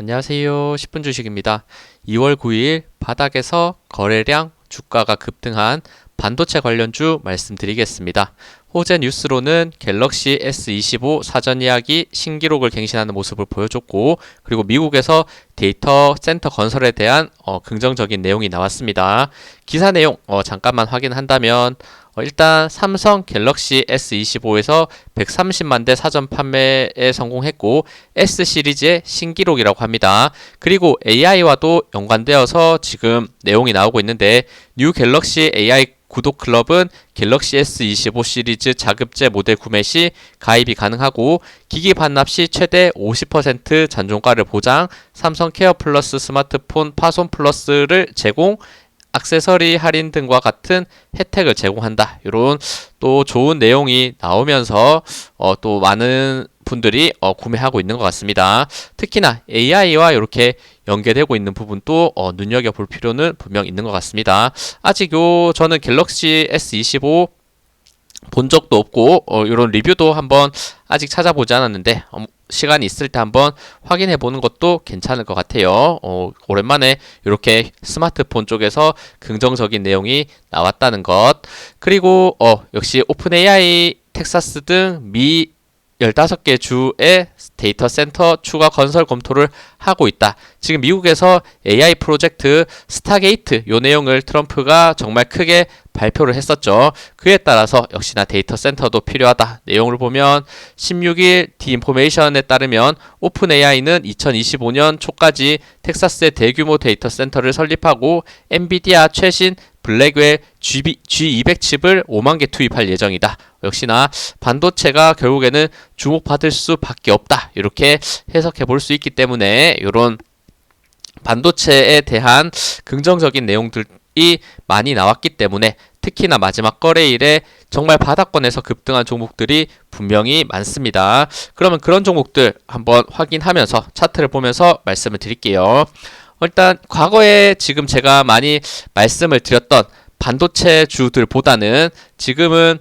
안녕하세요. 10분 주식입니다. 2월 9일 바닥에서 거래량 주가가 급등한 반도체 관련주 말씀드리겠습니다. 호재 뉴스로는 갤럭시 S25 사전 예약이 신기록을 갱신하는 모습을 보여줬고 그리고 미국에서 데이터 센터 건설에 대한 어, 긍정적인 내용이 나왔습니다. 기사 내용 어, 잠깐만 확인한다면 어, 일단 삼성 갤럭시 S25에서 130만 대 사전 판매에 성공했고 S 시리즈의 신기록이라고 합니다. 그리고 AI와도 연관되어서 지금 내용이 나오고 있는데 뉴 갤럭시 AI 구독 클럽은 갤럭시 S25 시리즈 자급제 모델 구매 시 가입이 가능하고 기기 반납 시 최대 50% 잔존가를 보장, 삼성 케어 플러스 스마트폰 파손 플러스를 제공, 액세서리 할인 등과 같은 혜택을 제공한다. 이런 또 좋은 내용이 나오면서 어, 또 많은 분들이 어, 구매하고 있는 것 같습니다. 특히나 AI와 이렇게 연계되고 있는 부분도 어, 눈여겨 볼 필요는 분명 있는 것 같습니다. 아직 요 저는 갤럭시 S25 본 적도 없고 어, 이런 리뷰도 한번 아직 찾아보지 않았는데 어, 시간이 있을 때 한번 확인해 보는 것도 괜찮을 것 같아요. 어, 오랜만에 이렇게 스마트폰 쪽에서 긍정적인 내용이 나왔다는 것. 그리고 어, 역시 오픈 AI 텍사스 등미 15개 주의 데이터 센터 추가 건설 검토를 하고 있다. 지금 미국에서 AI 프로젝트 스타게이트 요 내용을 트럼프가 정말 크게 발표를 했었죠. 그에 따라서 역시나 데이터 센터도 필요하다. 내용을 보면 16일 디인포메이션에 따르면 오픈 AI는 2025년 초까지 텍사스의 대규모 데이터 센터를 설립하고 엔비디아 최신 블랙웰 G200 칩을 5만 개 투입할 예정이다. 역시나 반도체가 결국에는 주목받을 수밖에 없다. 이렇게 해석해 볼 수 있기 때문에 이런 반도체에 대한 긍정적인 내용들이 많이 나왔기 때문에 특히나 마지막 거래일에 정말 바닥권에서 급등한 종목들이 분명히 많습니다. 그러면 그런 종목들 한번 확인하면서 차트를 보면서 말씀을 드릴게요. 일단 과거에 지금 제가 많이 말씀을 드렸던 반도체 주들보다는 지금은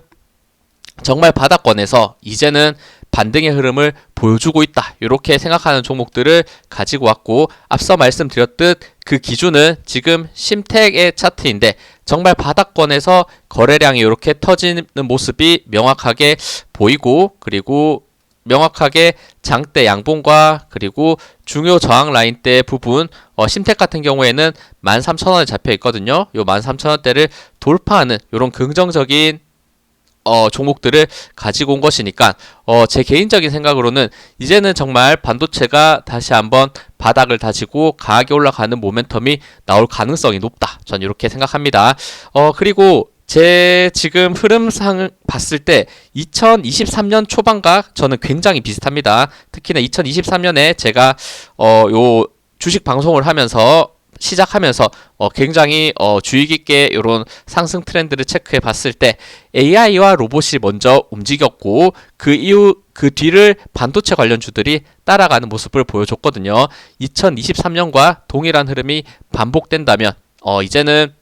정말 바닥권에서 이제는 반등의 흐름을 보여주고 있다. 이렇게 생각하는 종목들을 가지고 왔고 앞서 말씀드렸듯 그 기준은 지금 심택의 차트인데 정말 바닥권에서 거래량이 이렇게 터지는 모습이 명확하게 보이고 그리고 명확하게 장대 양봉과 그리고 중요 저항 라인대 부분 어, 심택 같은 경우에는 13,000원에 잡혀 있거든요. 요 13,000원대를 돌파하는 이런 긍정적인 어, 종목들을 가지고 온 것이니까 어, 제 개인적인 생각으로는 이제는 정말 반도체가 다시 한번 바닥을 다지고 강하게 올라가는 모멘텀이 나올 가능성이 높다. 전 이렇게 생각합니다. 어, 그리고 제 지금 흐름상 봤을 때 2023년 초반과 저는 굉장히 비슷합니다. 특히나 2023년에 제가 어 요 주식 방송을 하면서 시작하면서 어 굉장히 어 주의 깊게 이런 상승 트렌드를 체크해 봤을 때 AI와 로봇이 먼저 움직였고 그 이후 그 뒤를 반도체 관련주들이 따라가는 모습을 보여줬거든요. 2023년과 동일한 흐름이 반복된다면 어 이제는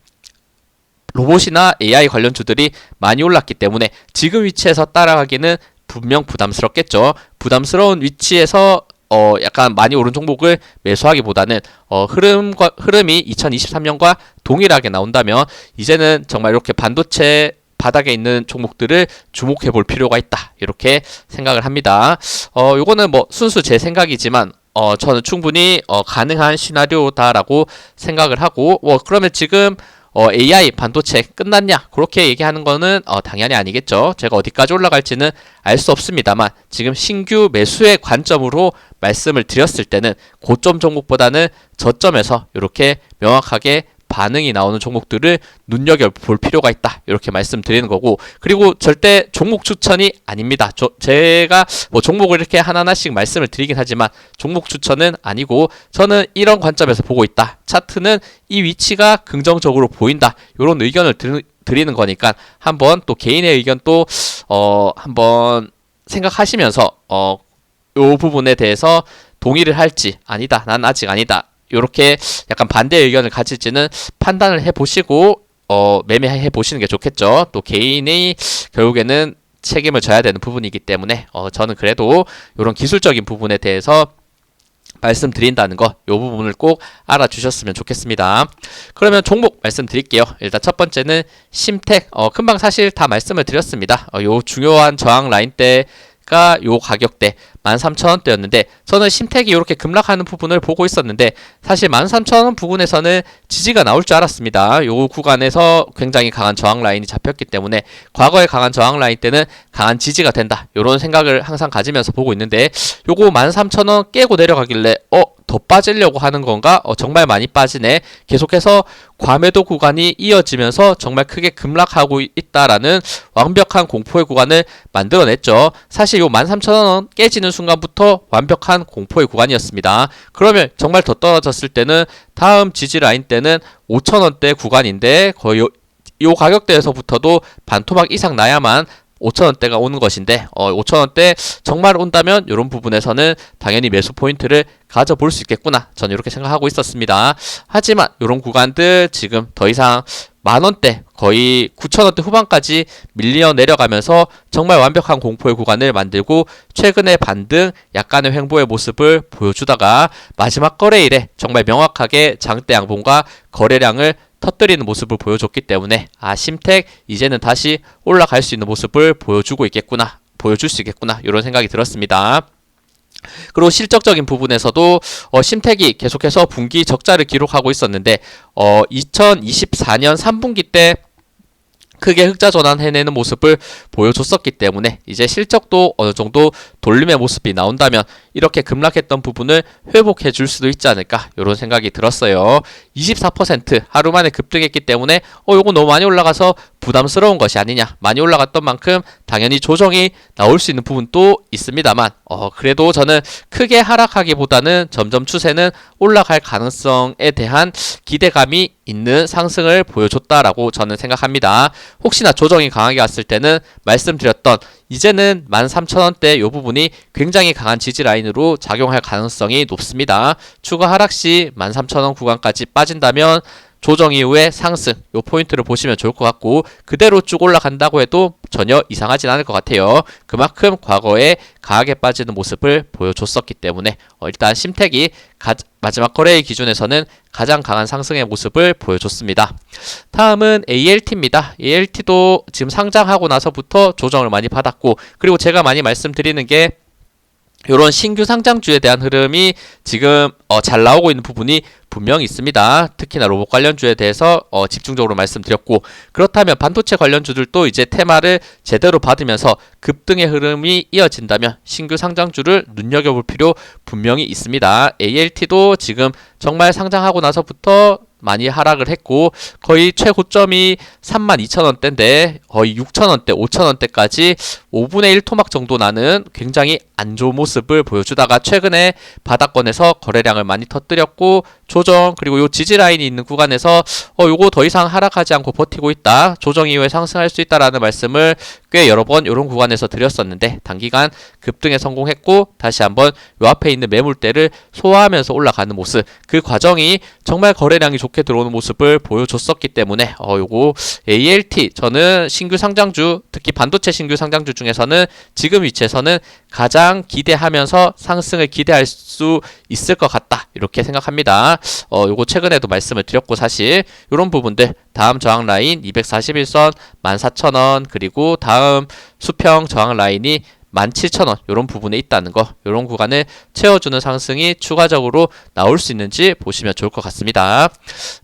로봇이나 AI 관련주들이 많이 올랐기 때문에 지금 위치에서 따라가기는 분명 부담스럽겠죠. 부담스러운 위치에서 어 약간 많이 오른 종목을 매수하기보다는 어 흐름과 흐름이 2023년과 동일하게 나온다면 이제는 정말 이렇게 반도체 바닥에 있는 종목들을 주목해 볼 필요가 있다. 이렇게 생각을 합니다. 어 요거는 뭐 순수 제 생각이지만 어 저는 충분히 어 가능한 시나리오다라고 생각을 하고 뭐 그러면 지금 어, AI 반도체 끝났냐? 그렇게 얘기하는 거는 어, 당연히 아니겠죠. 제가 어디까지 올라갈지는 알 수 없습니다만 지금 신규 매수의 관점으로 말씀을 드렸을 때는 고점 종목보다는 저점에서 이렇게 명확하게 반응이 나오는 종목들을 눈여겨볼 필요가 있다. 이렇게 말씀드리는 거고. 그리고 절대 종목 추천이 아닙니다. 저, 제가 뭐 종목을 이렇게 하나하나씩 말씀을 드리긴 하지만 종목 추천은 아니고 저는 이런 관점에서 보고 있다. 차트는 이 위치가 긍정적으로 보인다. 이런 의견을 드, 드리는 거니까 한번 또 개인의 의견 또, 어, 한번 생각하시면서, 어, 요 부분에 대해서 동의를 할지 아니다. 난 아직 아니다. 요렇게 약간 반대 의견을 가질지는 판단을 해 보시고 어 매매해 보시는 게 좋겠죠. 또 개인이 결국에는 책임을 져야 되는 부분이기 때문에 어 저는 그래도 이런 기술적인 부분에 대해서 말씀드린다는 거, 요 부분을 꼭 알아주셨으면 좋겠습니다. 그러면 종목 말씀드릴게요. 일단 첫 번째는 심택. 어, 금방 사실 다 말씀을 드렸습니다. 어, 요 중요한 저항 라인 때가 요 가격대 13,000원대였는데 저는 심택이 이렇게 급락하는 부분을 보고 있었는데 사실 13,000원 부근에서는 지지가 나올 줄 알았습니다. 요 구간에서 굉장히 강한 저항 라인이 잡혔기 때문에 과거에 강한 저항 라인 때는 강한 지지가 된다. 이런 생각을 항상 가지면서 보고 있는데 요거 13,000원 깨고 내려가길래 어? 더 빠지려고 하는 건가? 어, 정말 많이 빠지네. 계속해서 과매도 구간이 이어지면서 정말 크게 급락하고 있다라는 완벽한 공포의 구간을 만들어냈죠. 사실 요 13,000원 깨지는 순간부터 완벽한 공포의 구간이었습니다. 그러면 정말 더 떨어졌을 때는 다음 지지 라인 때는 5,000원대 구간인데 거의 요, 요 가격대에서부터도 반토막 이상 나야만 5천원대가 오는 것인데 어 5천원대 정말 온다면 이런 부분에서는 당연히 매수 포인트를 가져볼 수 있겠구나. 저는 이렇게 생각하고 있었습니다. 하지만 이런 구간들 지금 더 이상 만원대 거의 9천원대 후반까지 밀려 내려가면서 정말 완벽한 공포의 구간을 만들고 최근의 반등 약간의 횡보의 모습을 보여주다가 마지막 거래일에 정말 명확하게 장대 양봉과 거래량을 터뜨리는 모습을 보여줬기 때문에 아 심택 이제는 다시 올라갈 수 있는 모습을 보여주고 있겠구나 보여줄 수 있겠구나 이런 생각이 들었습니다. 그리고 실적적인 부분에서도 어, 심택이 계속해서 분기 적자를 기록하고 있었는데 어, 2024년 3분기 때 크게 흑자 전환 해내는 모습을 보여줬었기 때문에 이제 실적도 어느 정도 돌림의 모습이 나온다면 이렇게 급락했던 부분을 회복해 줄 수도 있지 않을까 이런 생각이 들었어요. 24% 하루 만에 급등했기 때문에 어 요거 너무 많이 올라가서 부담스러운 것이 아니냐. 많이 올라갔던 만큼 당연히 조정이 나올 수 있는 부분도 있습니다만 어 그래도 저는 크게 하락하기보다는 점점 추세는 올라갈 가능성에 대한 기대감이 있는 상승을 보여줬다라고 저는 생각합니다. 혹시나 조정이 강하게 왔을 때는 말씀드렸던 이제는 13,000원대 이 부분이 굉장히 강한 지지 라인으로 작용할 가능성이 높습니다. 추가 하락 시 13,000원 구간까지 빠진다면 조정 이후에 상승 요 포인트를 보시면 좋을 것 같고 그대로 쭉 올라간다고 해도 전혀 이상하진 않을 것 같아요. 그만큼 과거에 강하게 빠지는 모습을 보여줬었기 때문에 어, 일단 심택이 가, 마지막 거래일 기준에서는 가장 강한 상승의 모습을 보여줬습니다. 다음은 ALT입니다. ALT도 지금 상장하고 나서부터 조정을 많이 받았고 그리고 제가 많이 말씀드리는 게 이런 신규 상장주에 대한 흐름이 지금 어, 잘 나오고 있는 부분이 분명히 있습니다. 특히나 로봇 관련주에 대해서 어, 집중적으로 말씀드렸고 그렇다면 반도체 관련주들도 이제 테마를 제대로 받으면서 급등의 흐름이 이어진다면 신규 상장주를 눈여겨볼 필요 분명히 있습니다. ALT도 지금 정말 상장하고 나서부터 많이 하락을 했고 거의 최고점이 32,000원대인데 거의 6,000원대, 5,000원대까지 5분의 1 토막 정도 나는 굉장히 안 좋은 모습을 보여주다가 최근에 바닥권에서 거래량을 많이 터뜨렸고 조정 그리고 요 지지 라인이 있는 구간에서 어 요거 더 이상 하락하지 않고 버티고 있다. 조정 이후에 상승할 수 있다라는 말씀을 꽤 여러 번 이런 구간에서 드렸었는데 단기간 급등에 성공했고 다시 한번 요 앞에 있는 매물대를 소화하면서 올라가는 모습 그 과정이 정말 거래량이 좋게 들어오는 모습을 보여줬었기 때문에 어 요거 ALT 저는 신규 상장주 특히 반도체 신규 상장주 중에서는 지금 위치에서는 가장 기대하면서 상승을 기대할 수 있을 것 같다 이렇게 생각합니다. 어 요거 최근에도 말씀을 드렸고 사실 이런 부분들 다음 저항 라인 241선 14,000원 그리고 다음 수평 저항 라인이 17,000원 이런 부분에 있다는 거 이런 구간을 채워주는 상승이 추가적으로 나올 수 있는지 보시면 좋을 것 같습니다.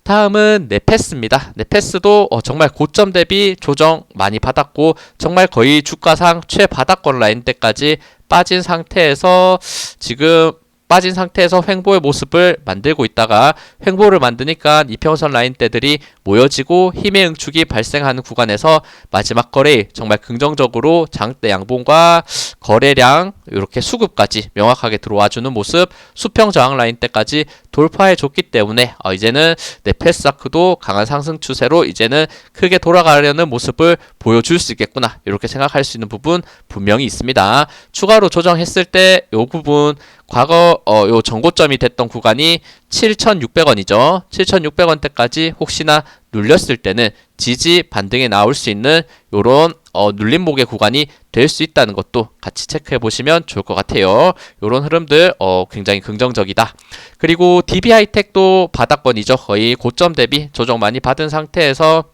다음은 네페스입니다. 네페스도 어, 정말 고점 대비 조정 많이 받았고 정말 거의 주가상 최바닥권 라인 때까지 빠진 상태에서 지금 빠진 상태에서 횡보의 모습을 만들고 있다가 횡보를 만드니까 이평선 라인대들이 모여지고 힘의 응축이 발생하는 구간에서 마지막 거래 정말 긍정적으로 장대 양봉과 거래량 이렇게 수급까지 명확하게 들어와주는 모습 수평 저항 라인대까지 돌파해 줬기 때문에 어, 이제는 네페스아크도 강한 상승 추세로 이제는 크게 돌아가려는 모습을 보여줄 수 있겠구나 이렇게 생각할 수 있는 부분 분명히 있습니다. 추가로 조정했을 때이 부분 과거 어, 요 전고점이 됐던 구간이 7,600원이죠. 7,600원대까지 혹시나 눌렸을 때는 지지 반등에 나올 수 있는 요런 어, 눌림목의 구간이 될 수 있다는 것도 같이 체크해 보시면 좋을 것 같아요. 요런 흐름들 어, 굉장히 긍정적이다. 그리고 DB 하이텍도 바닥권이죠. 거의 고점 대비 조정 많이 받은 상태에서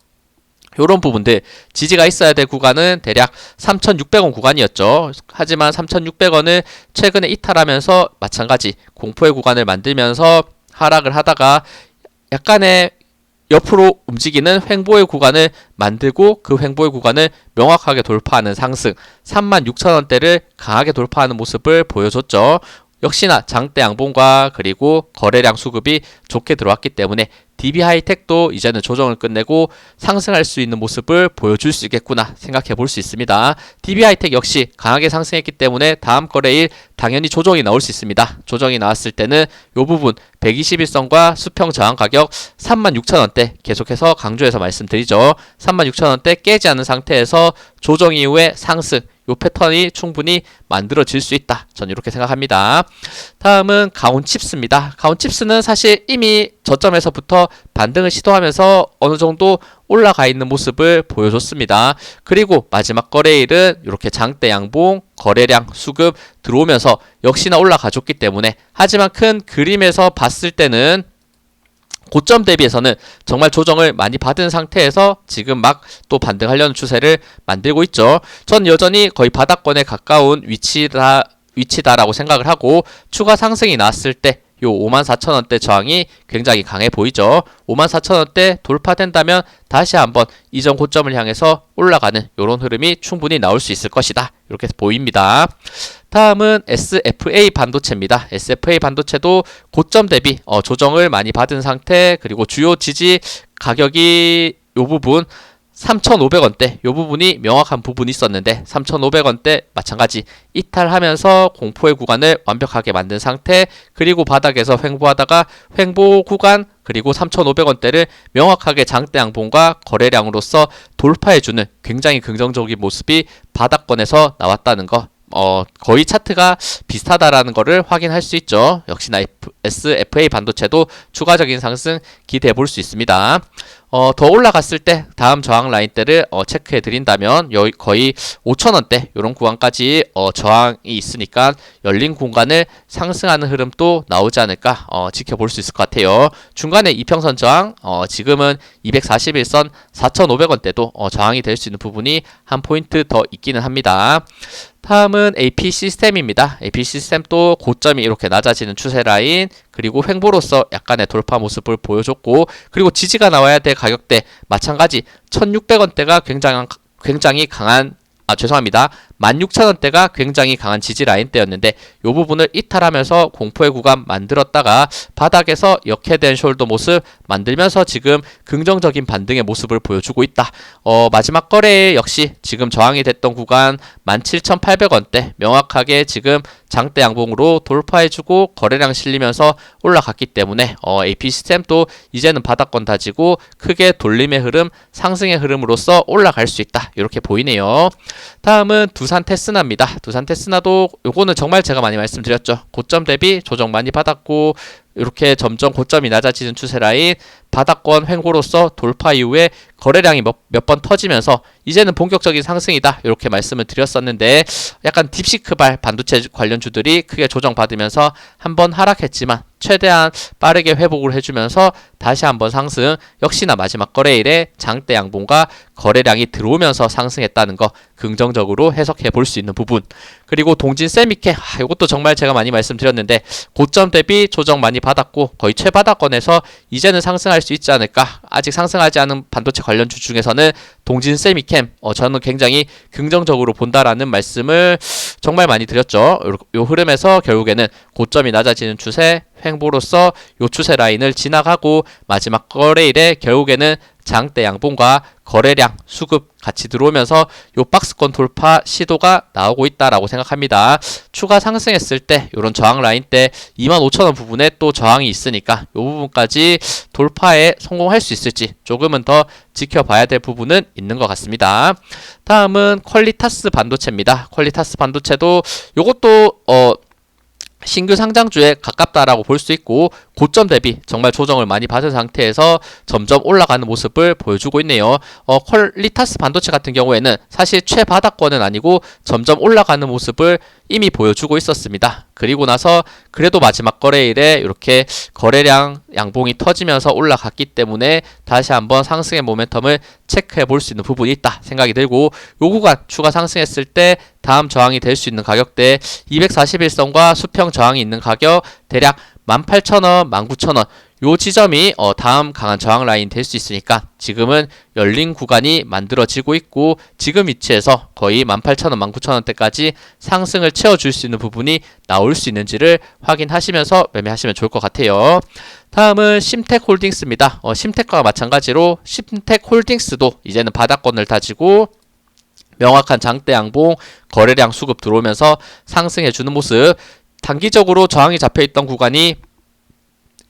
요런 부분들 지지가 있어야 될 구간은 대략 3,600원 구간이었죠. 하지만 3,600원을 최근에 이탈하면서 마찬가지 공포의 구간을 만들면서 하락을 하다가 약간의 옆으로 움직이는 횡보의 구간을 만들고 그 횡보의 구간을 명확하게 돌파하는 상승 36,000원대를 강하게 돌파하는 모습을 보여줬죠. 역시나 장대 양봉과 그리고 거래량 수급이 좋게 들어왔기 때문에 DB 하이텍도 이제는 조정을 끝내고 상승할 수 있는 모습을 보여줄 수 있겠구나 생각해 볼 수 있습니다. DB 하이텍 역시 강하게 상승했기 때문에 다음 거래일 당연히 조정이 나올 수 있습니다. 조정이 나왔을 때는 이 부분 121선과 수평 저항 가격 36,000원대 계속해서 강조해서 말씀드리죠. 36,000원대 깨지 않은 상태에서 조정 이후에 상승 요 패턴이 충분히 만들어질 수 있다. 저는 이렇게 생각합니다. 다음은 가온 칩스입니다. 가온 칩스는 사실 이미 저점에서부터 반등을 시도하면서 어느 정도 올라가 있는 모습을 보여줬습니다. 그리고 마지막 거래일은 이렇게 장대 양봉, 거래량, 수급 들어오면서 역시나 올라가줬기 때문에 하지만 큰 그림에서 봤을 때는 고점 대비해서는 정말 조정을 많이 받은 상태에서 지금 막 또 반등하려는 추세를 만들고 있죠. 전 여전히 거의 바닥권에 가까운 위치다 위치다라고 생각을 하고 추가 상승이 나왔을 때 요 54,000원대 저항이 굉장히 강해 보이죠. 54,000원대 돌파된다면 다시 한번 이전 고점을 향해서 올라가는 이런 흐름이 충분히 나올 수 있을 것이다. 이렇게 보입니다. 다음은 SFA 반도체입니다. SFA 반도체도 고점 대비 어, 조정을 많이 받은 상태 그리고 주요 지지 가격이 요 부분 3,500원대. 요 부분이 명확한 부분이 있었는데 3,500원대 마찬가지. 이탈하면서 공포의 구간을 완벽하게 만든 상태 그리고 바닥에서 횡보하다가 횡보 구간 그리고 3,500원대를 명확하게 장대 양봉과 거래량으로서 돌파해주는 굉장히 긍정적인 모습이 바닥권에서 나왔다는 거 어, 거의 차트가 비슷하다라는 것을 확인할 수 있죠. 역시나 SFA 반도체도 추가적인 상승 기대해 볼 수 있습니다. 어, 더 올라갔을 때 다음 저항 라인 대를 어, 체크해 드린다면 거의 5천원대 이런 구간까지 어, 저항이 있으니까 열린 공간을 상승하는 흐름도 나오지 않을까 어, 지켜볼 수 있을 것 같아요. 중간에 이평선 저항 어, 지금은 241선 4,500원대도 어, 저항이 될 수 있는 부분이 한 포인트 더 있기는 합니다. 다음은 AP 시스템입니다. AP 시스템도 고점이 이렇게 낮아지는 추세 라인 그리고 횡보로서 약간의 돌파 모습을 보여줬고 그리고 지지가 나와야 될 가격대 마찬가지 1600원대가 굉장히 굉장히 강한 아 죄송합니다. 16,000원대가 굉장히 강한 지지 라인대였는데 이 부분을 이탈하면서 공포의 구간 만들었다가 바닥에서 역해된 숄더 모습 만들면서 지금 긍정적인 반등의 모습을 보여주고 있다. 어, 마지막 거래 역시 지금 저항이 됐던 구간 17,800원대 명확하게 지금 장대 양봉으로 돌파해주고 거래량 실리면서 올라갔기 때문에 어, AP 시스템도 이제는 바닥권 다지고 크게 돌림의 흐름, 상승의 흐름으로서 올라갈 수 있다. 이렇게 보이네요. 다음은 두산 테스나입니다. 두산 테스나도 요거는 정말 제가 많이 말씀드렸죠. 고점 대비 조정 많이 받았고 이렇게 점점 고점이 낮아지는 추세 라인 바닥권 횡보로서 돌파 이후에 거래량이 몇 번 터지면서 이제는 본격적인 상승이다. 이렇게 말씀을 드렸었는데 약간 딥시크발 반도체 관련주들이 크게 조정받으면서 한번 하락했지만 최대한 빠르게 회복을 해주면서 다시 한번 상승. 역시나 마지막 거래일에 장대 양봉과 거래량이 들어오면서 상승했다는 거 긍정적으로 해석해 볼 수 있는 부분. 그리고 동진 세미케 아, 이것도 정말 제가 많이 말씀드렸는데 고점 대비 조정 많이 받았고 거의 최바닥권에서 이제는 상승할 수 있지 않을까 아직 상승하지 않은 반도체 관련주 중에서는 동진 세미캠 어, 저는 굉장히 긍정적으로 본다라는 말씀을 정말 많이 드렸죠. 요, 요 흐름에서 결국에는 고점이 낮아지는 추세 횡보로서 요 추세 라인을 지나가고 마지막 거래일에 결국에는 장대 양봉과 거래량 수급 같이 들어오면서 요 박스권 돌파 시도가 나오고 있다라고 생각합니다. 추가 상승했을 때 요런 저항 라인 때 25,000원 부분에 또 저항이 있으니까 요 부분까지 돌파에 성공할 수 있을지 조금은 더 지켜봐야 될 부분은 있는 것 같습니다. 다음은 퀄리타스 반도체입니다. 퀄리타스 반도체도 요것도 어 신규 상장주에 가깝다라고 볼 수 있고 고점 대비 정말 조정을 많이 받은 상태에서 점점 올라가는 모습을 보여주고 있네요. 어, 퀄리타스 반도체 같은 경우에는 사실 최바닥권은 아니고 점점 올라가는 모습을 이미 보여주고 있었습니다. 그리고 나서 그래도 마지막 거래일에 이렇게 거래량 양봉이 터지면서 올라갔기 때문에 다시 한번 상승의 모멘텀을 체크해 볼 수 있는 부분이 있다 생각이 들고 요 구간 추가 상승했을 때 다음 저항이 될 수 있는 가격대 241선과 수평 저항이 있는 가격 대략 18,000원, 19,000원 요 지점이 어 다음 강한 저항 라인 될 수 있으니까 지금은 열린 구간이 만들어지고 있고 지금 위치에서 거의 18,000원, 19,000원대까지 상승을 채워줄 수 있는 부분이 나올 수 있는지를 확인하시면서 매매하시면 좋을 것 같아요. 다음은 심텍 홀딩스입니다. 어, 심텍과 마찬가지로 심텍 홀딩스도 이제는 바닥권을 다지고 명확한 장대 양봉 거래량 수급 들어오면서 상승해 주는 모습 단기적으로 저항이 잡혀 있던 구간이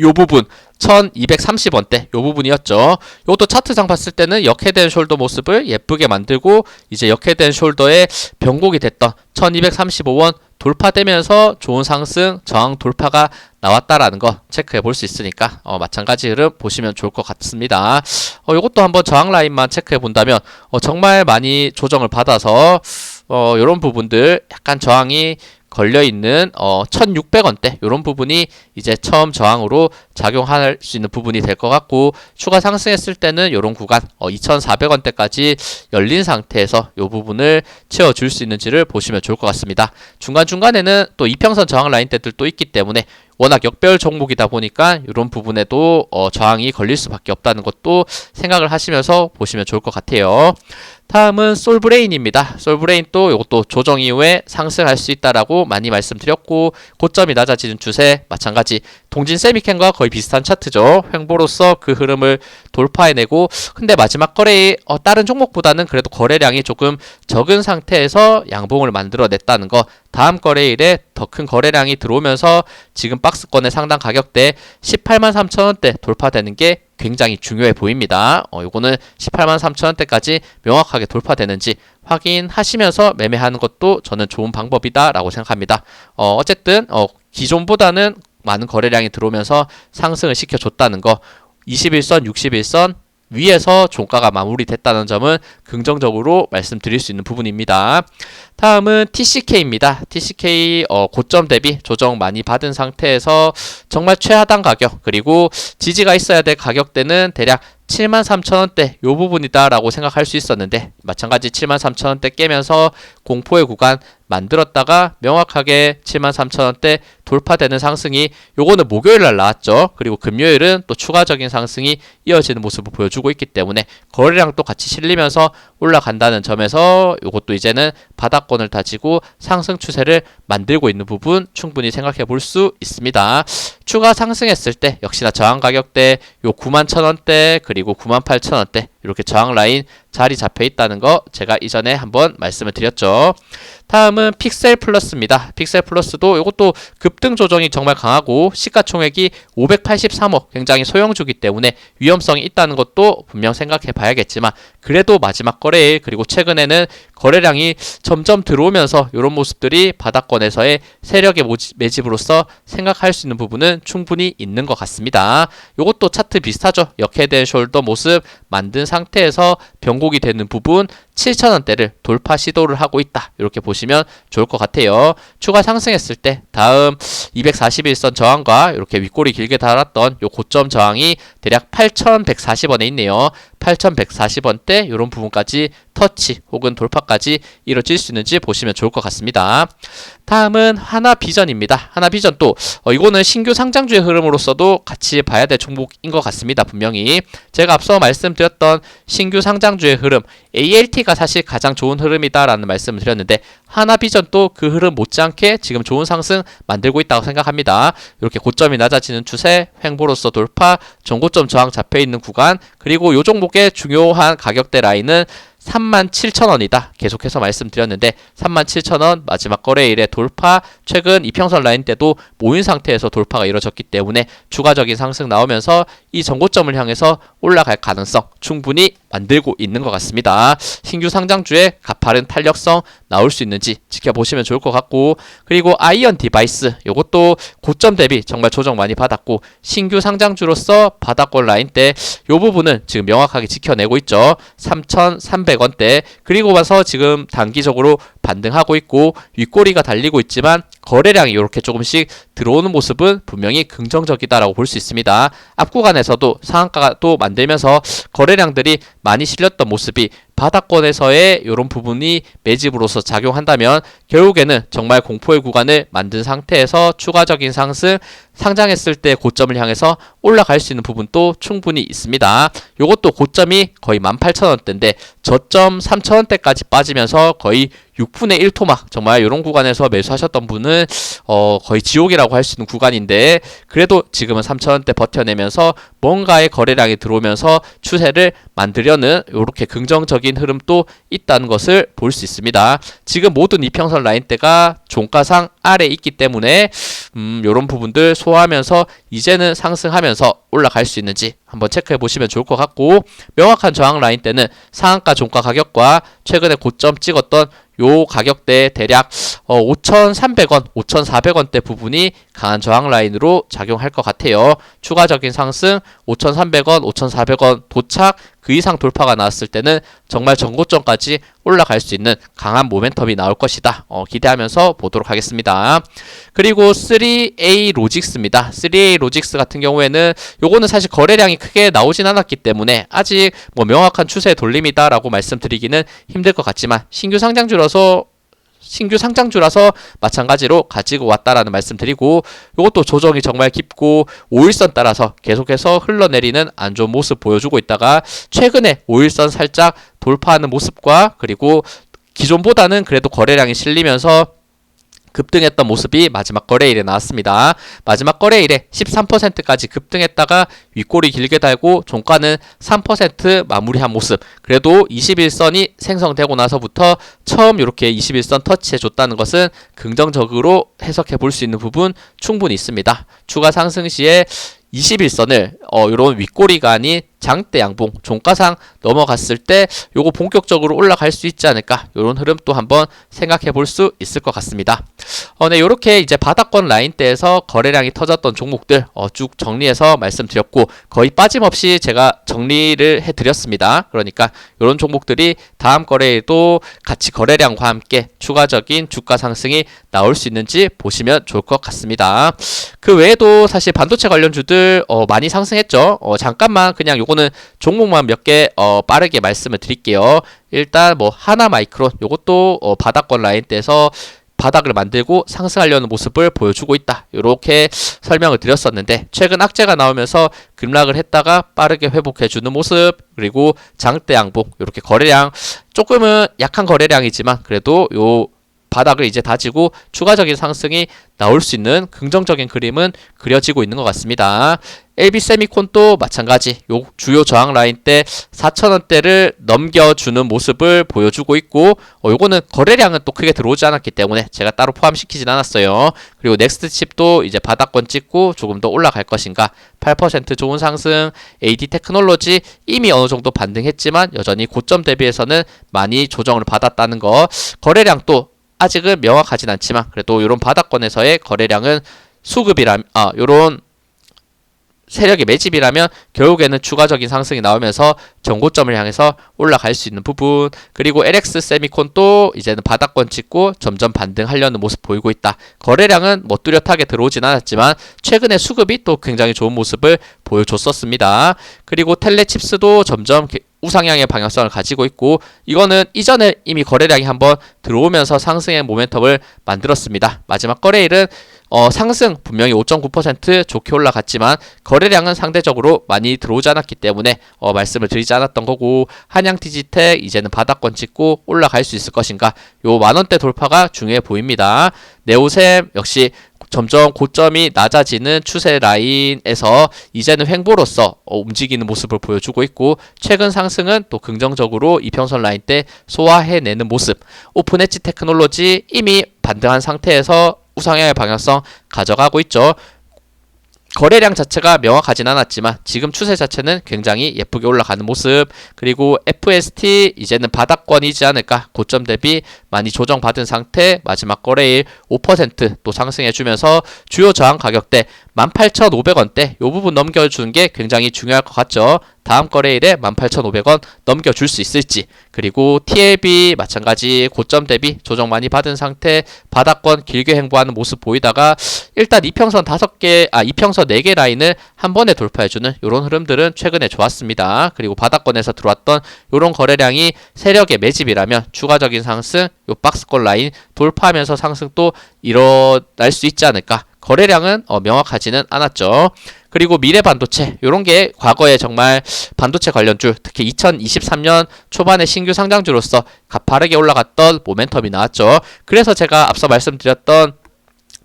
요 부분 1230원대 요 부분이었죠. 이것도 차트상 봤을 때는 역해된 숄더 모습을 예쁘게 만들고 이제 역해된 숄더의 변곡이 됐던 1235원 돌파되면서 좋은 상승 저항 돌파가 나왔다라는 거 체크해 볼 수 있으니까 어, 마찬가지 흐름 보시면 좋을 것 같습니다. 어, 이것도 한번 저항 라인만 체크해 본다면 어, 정말 많이 조정을 받아서 어, 이런 부분들 약간 저항이 걸려 있는 어 1,600원대 이런 부분이 이제 처음 저항으로 작용할 수 있는 부분이 될 것 같고 추가 상승했을 때는 이런 구간 어 2,400원대까지 열린 상태에서 이 부분을 채워 줄 수 있는지를 보시면 좋을 것 같습니다. 중간 중간에는 또 이평선 저항 라인대들도 있기 때문에 워낙 역별 종목이다 보니까 이런 부분에도 어 저항이 걸릴 수밖에 없다는 것도 생각을 하시면서 보시면 좋을 것 같아요. 다음은 솔브레인입니다. 솔브레인 또 이것도 조정 이후에 상승할 수 있다라고 많이 말씀드렸고 고점이 낮아지는 추세 마찬가지 동진 세미캔과 거의 비슷한 차트죠. 횡보로서 그 흐름을 돌파해내고 근데 마지막 거래에 어, 다른 종목보다는 그래도 거래량이 조금 적은 상태에서 양봉을 만들어냈다는 거 다음 거래일에 더 큰 거래량이 들어오면서 지금 박스권의 상당 가격대 18만 3천원대 돌파되는 게 굉장히 중요해 보입니다. 어, 요거는 18만 3천원대까지 명확하게 돌파되는지 확인하시면서 매매하는 것도 저는 좋은 방법이다라고 생각합니다. 어, 어쨌든 어, 기존보다는 많은 거래량이 들어오면서 상승을 시켜줬다는 거 21선, 61선 위에서 종가가 마무리됐다는 점은 긍정적으로 말씀드릴 수 있는 부분입니다. 다음은 TCK입니다. TCK 어, 고점 대비 조정 많이 받은 상태에서 정말 최하단 가격 그리고 지지가 있어야 될 가격대는 대략 73,000원대 요 부분이다라고 생각할 수 있었는데 마찬가지 73,000원대 깨면서 공포의 구간 만들었다가 명확하게 73,000원대 돌파되는 상승이 요거는 목요일 날 나왔죠. 그리고 금요일은 또 추가적인 상승이 이어지는 모습을 보여주고 있기 때문에 거래량도 같이 실리면서 올라간다는 점에서 요것도 이제는 바닥 권을 다지고 상승 추세를 만들고 있는 부분 충분히 생각해 볼 수 있습니다. 추가 상승했을 때 역시나 저항 가격대 요 91,000원대 그리고 98,000원대 이렇게 저항 라인 자리 잡혀 있다는 거 제가 이전에 한번 말씀을 드렸죠. 다음은 픽셀 플러스입니다. 픽셀 플러스도 이것도 급등 조정이 정말 강하고 시가총액이 583억 굉장히 소형주기 때문에 위험성이 있다는 것도 분명 생각해 봐야겠지만 그래도 마지막 거래일 그리고 최근에는 거래량이 점점 들어오면서 이런 모습들이 바닥권에서의 세력의 매집으로서 생각할 수 있는 부분은 충분히 있는 것 같습니다. 이것도 차트 비슷하죠. 역해된 숄더 모습 만든 상태에서 변곡이 되는 부분 7천원대를 돌파 시도를 하고 있다. 이렇게 보시면 좋을 것 같아요. 추가 상승했을 때 다음 241선 저항과 이렇게 윗골이 길게 달았던 요 고점 저항이 대략 8,140원에 있네요. 8,140원대 이런 부분까지 터치 혹은 돌파까지 이루어질 수 있는지 보시면 좋을 것 같습니다. 다음은 하나비전입니다. 하나비전 또 어, 이거는 신규 상장주의 흐름으로서도 같이 봐야 될 종목인 것 같습니다. 분명히 제가 앞서 말씀드렸던 신규 상장 주의 흐름 ALT가 사실 가장 좋은 흐름이다라는 말씀을 드렸는데 하나비전 또그 흐름 못지않게 지금 좋은 상승 만들고 있다고 생각합니다. 이렇게 고점이 낮아지는 추세, 횡보로서 돌파, 전고점 저항 잡혀 있는 구간 그리고 요 종목의 중요한 가격대 라인은 37,000원이다. 계속해서 말씀드렸는데 37,000원 마지막 거래일에 돌파 최근 이평선 라인 때도 모인 상태에서 돌파가 이루어졌기 때문에 추가적인 상승 나오면서 이 전고점을 향해서 올라갈 가능성 충분히 만들고 있는 것 같습니다. 신규 상장주의 가파른 탄력성 나올 수 있는지 지켜보시면 좋을 것 같고 그리고 아이언 디바이스 이것도 고점 대비 정말 조정 많이 받았고 신규 상장주로서 바닥권 라인대 이 부분은 지금 명확하게 지켜내고 있죠. 3,300원대 그리고 와서 지금 단기적으로 반등하고 있고 윗꼬리가 달리고 있지만 거래량이 이렇게 조금씩 들어오는 모습은 분명히 긍정적이다라고 볼 수 있습니다. 앞 구간에서도 상한가가 또 만들면서 거래량들이 많이 실렸던 모습이 바닥권에서의 이런 부분이 매집으로서 작용한다면 결국에는 정말 공포의 구간을 만든 상태에서 추가적인 상승 상장했을 때 고점을 향해서 올라갈 수 있는 부분도 충분히 있습니다. 이것도 고점이 거의 18,000원대인데 저점 3,000원대까지 빠지면서 거의 6분의 1 토막 정말 이런 구간에서 매수하셨던 분은 어 거의 지옥이라고 할 수 있는 구간인데 그래도 지금은 3,000원대 버텨내면서 뭔가의 거래량이 들어오면서 추세를 만들려는 이렇게 긍정적인 흐름도 있다는 것을 볼 수 있습니다. 지금 모든 이평선 라인대가 종가상 아래 있기 때문에 음, 이런 부분들 소화하면서 이제는 상승하면서 올라갈 수 있는지 한번 체크해 보시면 좋을 것 같고 명확한 저항 라인 때는 상한가 종가 가격과 최근에 고점 찍었던 요 가격대 대략 어, 5,300원, 5,400원대 부분이 강한 저항 라인으로 작용할 것 같아요. 추가적인 상승 5,300원, 5,400원 도착 그 이상 돌파가 나왔을 때는 정말 전고점까지 올라갈 수 있는 강한 모멘텀이 나올 것이다. 어, 기대하면서 보도록 하겠습니다. 그리고 3A 로직스입니다. 3A 로직스 같은 경우에는 요거는 사실 거래량이 크게 나오진 않았기 때문에 아직 뭐 명확한 추세 돌림이다라고 말씀드리기는 힘들 것 같지만 신규 상장 주라서 신규 상장주라서 마찬가지로 가지고 왔다라는 말씀드리고 이것도 조정이 정말 깊고 5일선 따라서 계속해서 흘러내리는 안 좋은 모습 보여주고 있다가 최근에 5일선 살짝 돌파하는 모습과 그리고 기존보다는 그래도 거래량이 실리면서 급등했던 모습이 마지막 거래일에 나왔습니다. 마지막 거래일에 13%까지 급등했다가 윗골이 길게 달고 종가는 3% 마무리한 모습. 그래도 21선이 생성되고 나서부터 처음 이렇게 21선 터치해 줬다는 것은 긍정적으로 해석해 볼 수 있는 부분 충분히 있습니다. 추가 상승 시에 21선을 어 요런 윗꼬리가 아닌 장대 양봉 종가상 넘어갔을 때 요거 본격적으로 올라갈 수 있지 않을까 요런 흐름 또 한번 생각해 볼 수 있을 것 같습니다. 어, 네, 요렇게 이제 바닥권 라인대에서 거래량이 터졌던 종목들 어, 쭉 정리해서 말씀드렸고 거의 빠짐없이 제가 정리를 해 드렸습니다. 그러니까 요런 종목들이 다음 거래에도 같이 거래량과 함께 추가적인 주가 상승이 나올 수 있는지 보시면 좋을 것 같습니다. 그 외에도 사실 반도체 관련주들 어, 많이 상승했죠. 어, 잠깐만 그냥 요 거는 종목만 몇 개 어, 빠르게 말씀을 드릴게요. 일단 뭐 하나 마이크론 요것도 어, 바닥권 라인대에서 바닥을 만들고 상승하려는 모습을 보여주고 있다. 이렇게 설명을 드렸었는데 최근 악재가 나오면서 급락을 했다가 빠르게 회복해주는 모습 그리고 장대 양봉 이렇게 거래량 조금은 약한 거래량이지만 그래도 요 바닥을 이제 다지고 추가적인 상승이 나올 수 있는 긍정적인 그림은 그려지고 있는 것 같습니다. LB 세미콘도 마찬가지 요 주요 저항 라인 때 4,000원대를 넘겨주는 모습을 보여주고 있고 어, 요거는 거래량은 또 크게 들어오지 않았기 때문에 제가 따로 포함시키진 않았어요. 그리고 넥스트 칩도 이제 바닥권 찍고 조금 더 올라갈 것인가 8% 좋은 상승 AD 테크놀로지 이미 어느 정도 반등했지만 여전히 고점 대비해서는 많이 조정을 받았다는 거 거래량 또 아직은 명확하진 않지만 그래도 이런 바닥권에서의 거래량은 수급이라 아 요런 세력의 매집이라면 결국에는 추가적인 상승이 나오면서 전고점을 향해서 올라갈 수 있는 부분 그리고 LX 세미콘도 이제는 바닥권 찍고 점점 반등하려는 모습 보이고 있다. 거래량은 뭐 뚜렷하게 들어오진 않았지만 최근에 수급이 또 굉장히 좋은 모습을 보여줬었습니다. 그리고 텔레칩스도 점점 우상향의 방향성을 가지고 있고 이거는 이전에 이미 거래량이 한번 들어오면서 상승의 모멘텀을 만들었습니다. 마지막 거래일은 어, 상승 분명히 5.9% 좋게 올라갔지만 거래량은 상대적으로 많이 들어오지 않았기 때문에 어, 말씀을 드리지 않았던 거고 한양 디지텍 이제는 바닥권 찍고 올라갈 수 있을 것인가 요 만원대 돌파가 중요해 보입니다. 네오셈 역시 점점 고점이 낮아지는 추세 라인에서 이제는 횡보로서 어, 움직이는 모습을 보여주고 있고 최근 상승은 또 긍정적으로 이평선 라인 때 소화해내는 모습 오픈 엣지 테크놀로지 이미 반등한 상태에서 우상향의 방향성 가져가고 있죠. 거래량 자체가 명확하진 않았지만 지금 추세 자체는 굉장히 예쁘게 올라가는 모습. 그리고 FST 이제는 바닥권이지 않을까? 고점 대비 많이 조정받은 상태. 마지막 거래일 5%또 상승해주면서 주요 저항 가격대 18,500원대. 요 부분 넘겨주는 게 굉장히 중요할 것 같죠? 다음 거래일에 18,500원 넘겨줄 수 있을지. 그리고 TLB 마찬가지 고점 대비 조정 많이 받은 상태 바닥권 길게 행보하는 모습 보이다가 일단 이평선 5개 아 이평선 4개 라인을 한 번에 돌파해주는 이런 흐름들은 최근에 좋았습니다. 그리고 바닥권에서 들어왔던 이런 거래량이 세력의 매집이라면 추가적인 상승 요 박스권 라인 돌파하면서 상승 또 일어날 수 있지 않을까 거래량은 어, 명확하지는 않았죠. 그리고 미래 반도체 이런 게 과거에 정말 반도체 관련주 특히 2023년 초반에 신규 상장주로서 가파르게 올라갔던 모멘텀이 나왔죠. 그래서 제가 앞서 말씀드렸던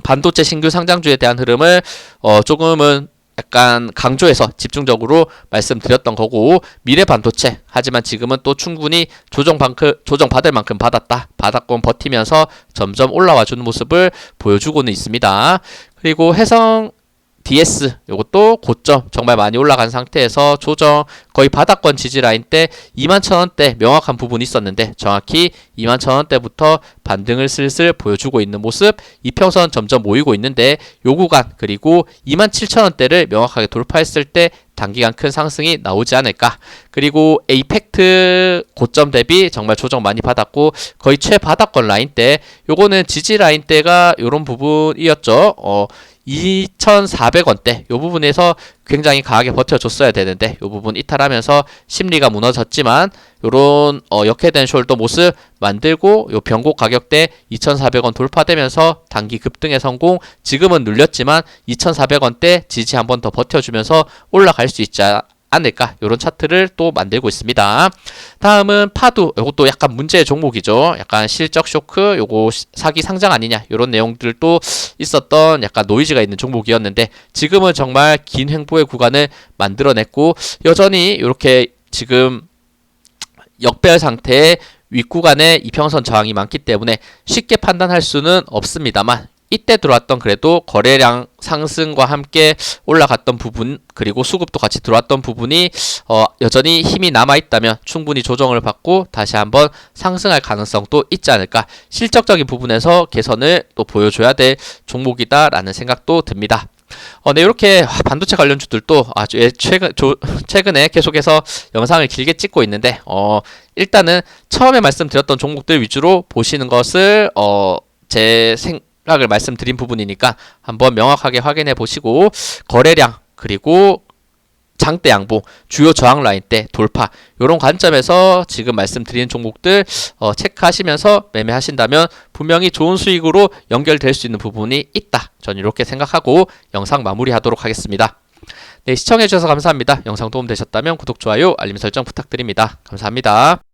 반도체 신규 상장주에 대한 흐름을 어, 조금은 약간 강조해서 집중적으로 말씀드렸던 거고 미래 반도체 하지만 지금은 또 충분히 조정 방크 조정 받을 만큼 받았다 바닥권 버티면서 점점 올라와 주는 모습을 보여주고는 있습니다 그리고 해성 DS 요것도 고점 정말 많이 올라간 상태에서 조정 거의 바닥권 지지 라인 때 2만 천원대 명확한 부분이 있었는데 정확히 2만 천원대부터 반등을 슬슬 보여주고 있는 모습 이평선 점점 모이고 있는데 요 구간 그리고 2만 7천원대를 명확하게 돌파했을 때 단기간 큰 상승이 나오지 않을까. 그리고 에이펙트 고점 대비 정말 조정 많이 받았고 거의 최바닥권 라인 때 요거는 지지 라인 때가 요런 부분이었죠. 어 2,400원대 요 부분에서 굉장히 강하게 버텨줬어야 되는데 요 부분 이탈하면서 심리가 무너졌지만 요런 어, 역회된 숄더 모습 만들고 요 변곡 가격대 2,400원 돌파되면서 단기 급등의 성공 지금은 눌렸지만 2,400원대 지지 한번 더 버텨주면서 올라갈 수 있지 않을까 이런 차트를 또 만들고 있습니다. 다음은 파두 이것도 약간 문제의 종목이죠. 약간 실적 쇼크 요거 사기 상장 아니냐 이런 내용들도 있었던 약간 노이즈가 있는 종목이었는데 지금은 정말 긴 횡보의 구간을 만들어냈고 여전히 이렇게 지금 역배열 상태의 윗구간에 이평선 저항이 많기 때문에 쉽게 판단할 수는 없습니다만 이때 들어왔던 그래도 거래량 상승과 함께 올라갔던 부분 그리고 수급도 같이 들어왔던 부분이 어, 여전히 힘이 남아 있다면 충분히 조정을 받고 다시 한번 상승할 가능성도 있지 않을까 실적적인 부분에서 개선을 또 보여줘야 될 종목이다라는 생각도 듭니다. 어, 네, 이렇게 반도체 관련주들도 아주 예, 최근, 조, 최근에 계속해서 영상을 길게 찍고 있는데, 어, 일단은 처음에 말씀드렸던 종목들 위주로 보시는 것을, 어, 제 생, 각을 말씀드린 부분이니까 한번 명확하게 확인해 보시고 거래량 그리고 장대 양보 주요 저항 라인 때 돌파 이런 관점에서 지금 말씀드린 종목들 어, 체크하시면서 매매하신다면 분명히 좋은 수익으로 연결될 수 있는 부분이 있다. 저는 이렇게 생각하고 영상 마무리하도록 하겠습니다. 네, 시청해주셔서 감사합니다. 영상 도움 되셨다면 구독, 좋아요, 알림 설정 부탁드립니다. 감사합니다.